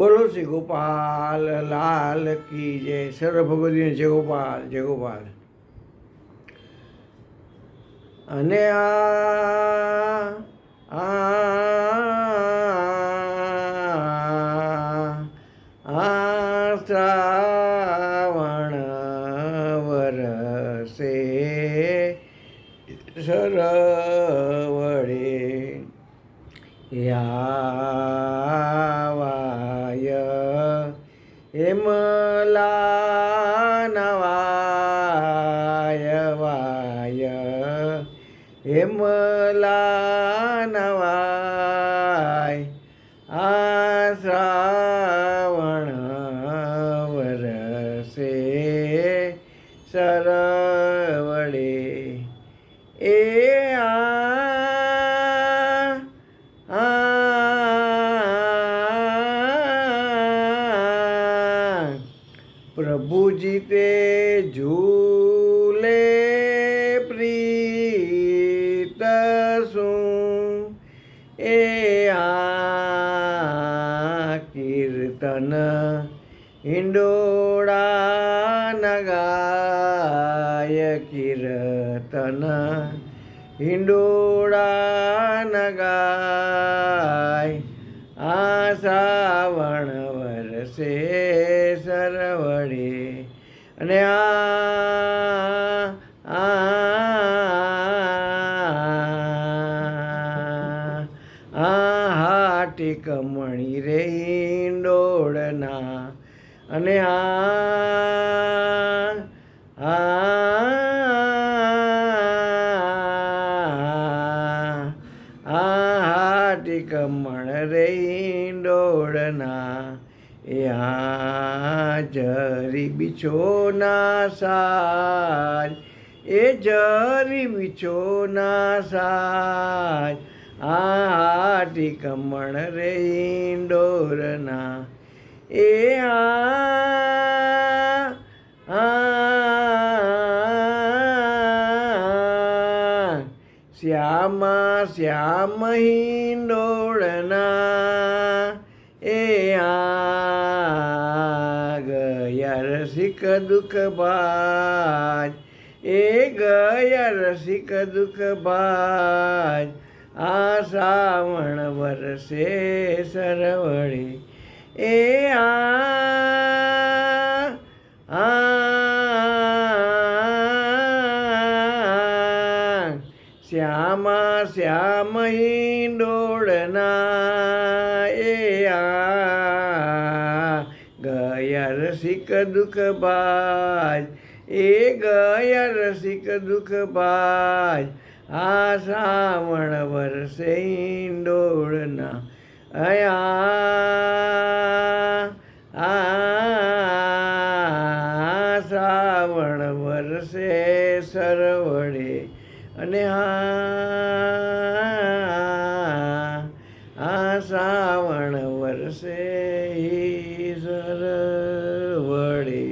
બોલો શ્રી ગોપાલ, લાલ કી જય. સર્વ ભગવતી જય ગોપાલ જય ગોપાલ. અને આ આ શ્રાવણ વરસે સરવડે યાવાય હેમલા નવાય વાય હેમલા નવાય આ શ્રાવણ વરસે સરવડે એ આ પ્રભુજી તે ઝૂલે પ્રીત શું? એ આ કીર્તન હિંડોળા નગાય કીર્તન હિંડોળા નગાય આ શ્રાવણ વરસે સરવડે. અને આ હાટી કમણી રે ડોળના અને આ હાટી કમણ રે ડોળના આ જરી બિછોના સાજ એ જરી બિછોના સાજ આટી કમણ રે ડોરના એ આ શ્યામા, શ્યામ હિંડોળના એ ગયા રસિક દુઃખ ભાજ એ ગયા રસિક દુઃખ ભાજ આ શ્રાવણ વરસે સરવળે, એ આ શ્યામા શ્યામ ડોળના એ આ. ગયા રસિક દુઃખ ભાજ એ ગયા રસિક દુઃખ ભાજ આ શ્રાવણ વર્ષે ડોળના અયા. આ શ્રાવણ વર્ષે સરવડે અને આ આ શ્રાવણ વરસે સરવડે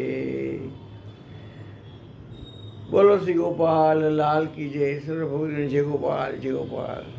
બોલો શ્રી ગોપાલ, લાલ કી જય સર્વ ભગવાન જય ગોપાલ જય ગોપાલ.